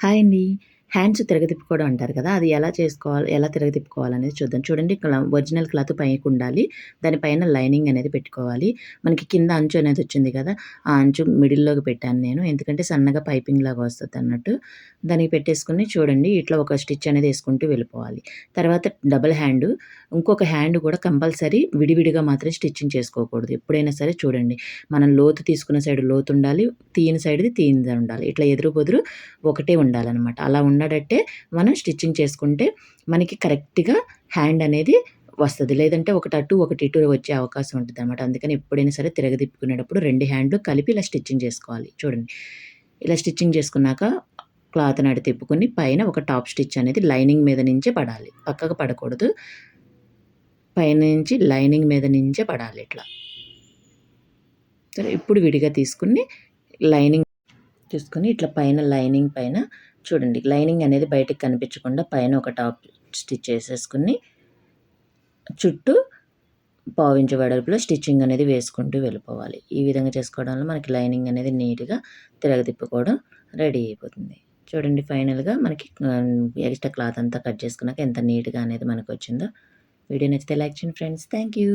Hi అండి. Hands తిరగతిప్పుకోవడం అంటారు కదా! అది ఎలా చేసుకోవాలి, ఎలా తిరగతిప్పుకోవాలనేది చూద్దాం. చూడండి ఒరిజినల్ క్లాత్ పైకి ఉండాలి దానిపైన లైనింగ్ అనేది పెట్టుకోవాలి. మనకి కింద అంచు అనేది వచ్చింది కదా! ఆ అంచు మిడిల్‌లోకి పెట్టాను నేను. ఎందుకంటే సన్నగా పైపింగ్ లాగా వస్తుంది అన్నట్టు దానికి పెట్టేసుకొని చూడండి ఇట్లా ఒక స్టిచ్ అనేది వేసుకుంటూ వెళ్ళిపోవాలి. తర్వాత డబుల్ హ్యాండ్ ఇంకొక హ్యాండ్ కూడా కంపల్సరీ విడివిడిగా మాత్రం స్టిచ్చింగ్ చేసుకోకూడదు. ఎప్పుడైనా సరే చూడండి. మనం లోతు తీసుకున్న సైడ్ లోతు ఉండాలి. తీయని సైడ్‌ది తీయనిది ఉండాలి. ఇట్లా ఎదురు బొదురు ఒకటే ఉండాలన్నమాట అలా ఉన్నడట్టే మనం స్టిచ్చింగ్ చేసుకుంటే మనకి కరెక్ట్‌గా హ్యాండ్ అనేది వస్తుంది లేదంటే ఒకటి అటు, ఒకటి ఇటు వచ్చే అవకాశం ఉంటదనమాట. అందుకని ఎప్పుడైనా సరే తిరగదిప్పుకునేటప్పుడు రెండు హ్యాండ్లు కలిపి ఇలా స్టిచ్చింగ్ చేసుకోవాలి. చూడండి. ఇలా స్టిచ్చింగ్ చేసుకున్నాక క్లాత్ అటు తిప్పుకొని పైన ఒక టాప్ స్టిచ్ అనేది లైనింగ్ మీద నుంచే పడాలి. పక్కకు పడకూడదు. పైనుంచి లైనింగ్ మీద నుంచే పడాలి ఇట్లా. సరే ఇప్పుడు విడిగా తీసుకుని లైనింగ్ తీసుకొని ఇట్లా పైన లైనింగ్ పైన చూడండి. లైనింగ్ అనేది బయటకి కనిపించకుండా పైన ఒక టాప్ స్టిచ్ చేసేసుకుని చుట్టూ పావించి వెడల్పులో స్టిచ్చింగ్ అనేది వేసుకుంటూ వెళ్ళిపోవాలి. ఈ విధంగా చేసుకోవడం వల్ల మనకి లైనింగ్ అనేది నీట్గా తిరగతిప్పుకోవడం రెడీ అయిపోతుంది. చూడండి ఫైనల్గా మనకి ఎక్స్ట్రా క్లాత్ అంతా కట్ చేసుకున్నాక ఎంత నీట్గా అనేది మనకు వచ్చిందో. వీడియో నచ్చితే లైక్ చేయండి ఫ్రెండ్స్. Thank you.